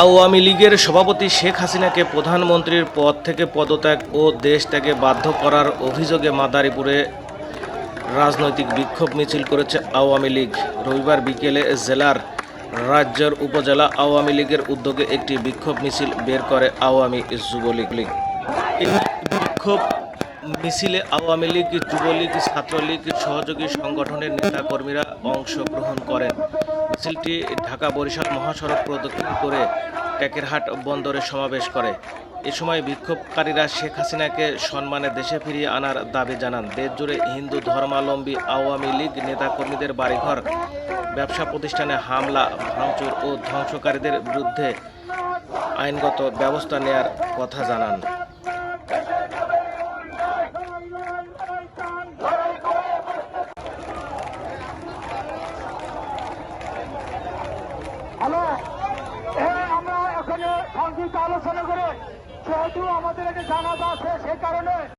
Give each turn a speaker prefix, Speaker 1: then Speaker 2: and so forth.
Speaker 1: আওয়ামী লীগের সভাপতি শেখ হাসিনাকে প্রধানমন্ত্রীর পদ থেকে পদত্যাগ ও দেশ বাধ্য করার অভিযোগে মাদারীপুরে রাজনৈতিক বিক্ষোভ মিছিল করেছে আওয়ামী লীগ। রবিবার বিকেলে জেলার রাজ্যের উপজেলা আওয়ামী লীগের উদ্যোগে একটি বিক্ষোভ মিছিল বের করে আওয়ামী যুবলীগ। লীগ বিক্ষোভ মিছিলে আওয়ামী লীগ, যুবলীগ, ছাত্রলীগ সহযোগী সংগঠনের নেতাকর্মীরা অংশগ্রহণ করেন। মিছিলটি ঢাকা বরিশাল মহাসড়ক প্রদক্ষিণ করে টেকেরহাট বন্দরে সমাবেশ করে। এ সময় বিক্ষোভকারীরা শেখ হাসিনাকে সম্মানে দেশে ফিরিয়ে আনার দাবি জানান। দেশজুড়ে হিন্দু ধর্মাবলম্বী আওয়ামী লীগ নেতাকর্মীদের বাড়িঘর, ব্যবসা প্রতিষ্ঠানে হামলা, ভাঙচুর ও ধ্বংসকারীদের বিরুদ্ধে আইনগত ব্যবস্থা নেয়ার কথা জানান।
Speaker 2: হ্যালো এ আমরা এখানে সংযুক্ত আলোচনা করে যেহেতু আমাদের এখানে জানাজা আছে সে কারণে